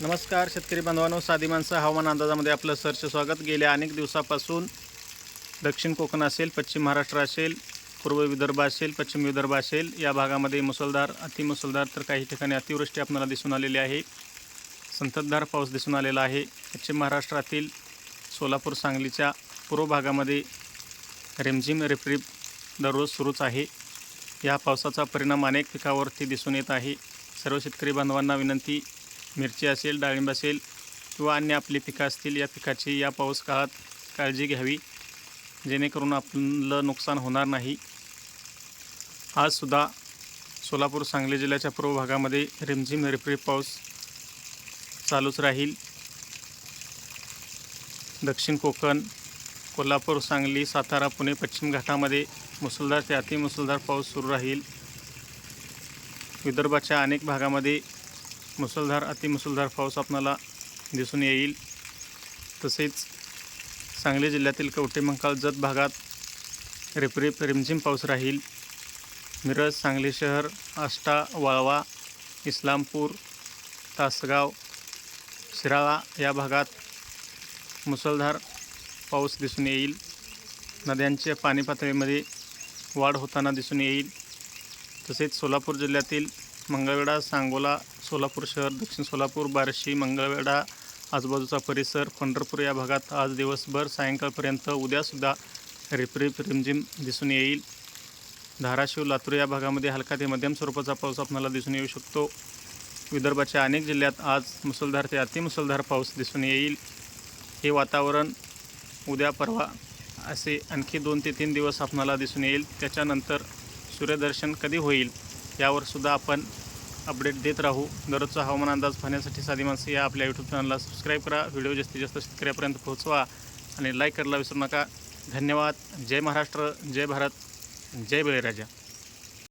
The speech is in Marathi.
नमस्कार शेतकरी बांधवांनो. साधी माणसं हवामान अंदाजामध्ये आपलं सरच स्वागत. गेल्या अनेक दिवसापासून दक्षिण कोकण असेल पश्चिम महाराष्ट्र असेल पूर्व विदर्भ असेल पश्चिम विदर्भ असेल या भागामध्ये मुसळधार अतिमुसळधार तर काही ठिकाणी अतिवृष्टी आपल्याला दिसून आलेली आहे. संततधार पाऊस दिसून आलेला आहे. पश्चिम महाराष्ट्रातील सोलापूर सांगलीच्या पूर्व भागामध्ये रिमझिम रिपरिप दररोज सुरूच आहे. या पावसाचा परिणाम अनेक पिकावरती दिसून येत आहे. सर्व शेतकरी बांधवांना विनंती मिरची असेल डाळिंब असेल किंवा अन्य आपली पिकं असतील या पिकाची या पाऊस काळात काळजी घ्यावी. जेणेकरून आपलं नुकसान होणार नाही. आजसुद्धा सोलापूर सांगली जिल्ह्याच्या पूर्व भागामध्ये रिमझिम रिपरिप पाऊस चालूच राहील. दक्षिण कोकण कोल्हापूर सांगली सातारा पुणे पश्चिम घाटामध्ये मुसळधार ते अतिमुसळधार पाऊस सुरू राहील. विदर्भाच्या अनेक भागामध्ये मुसळधार अतिमुसळधार पाऊस आपणाला दिसून येईल. तसेच सांगली जिल्ह्यातील कवठे मंकाळ जत भागात रिपरिप रिमझिम पाऊस राहील. मिरज सांगली शहर आष्टा वाळवा इस्लामपूर तासगाव शिराळा या भागात मुसळधार पाऊस दिसून येईल. नद्यांच्या पाणी पातळीमध्ये वाढ होताना दिसून येईल. तसेच सोलापूर जिल्ह्यातील मंगळवेढा सांगोला सोलापूर शहर दक्षिण सोलापूर बार्शी मंगळवेढा आजूबाजूचा परिसर पंढरपूर या भागात आज दिवसभर सायंकाळपर्यंत उद्यासुद्धा रिपरिप रिमझिम दिसून येईल. धाराशिव लातूर या भागामध्ये हलका ते मध्यम स्वरूपाचा पाऊस आपल्याला दिसून येऊ शकतो. विदर्भाच्या अनेक जिल्ह्यात आज मुसळधार ते अतिमुसळधार पाऊस दिसून येईल. हे वातावरण उद्या परवा असे आणखी दोन ते तीन दिवस आपणाला दिसून येईल. त्याच्यानंतर सूर्यदर्शन कधी होईल? यावर सुद्धा आपण अपडेट देत राहू. दररोजचा हवामान अंदाज पाहण्यासाठी साधी माणसं या आपल्या यूट्यूब चॅनलला सबस्क्राईब करा. व्हिडिओ जास्तीत जास्त शेतकऱ्यापर्यंत पोहोचवा आणि लाईक करायला विसरू नका. धन्यवाद. जय महाराष्ट्र. जय भारत. जय बळीराजा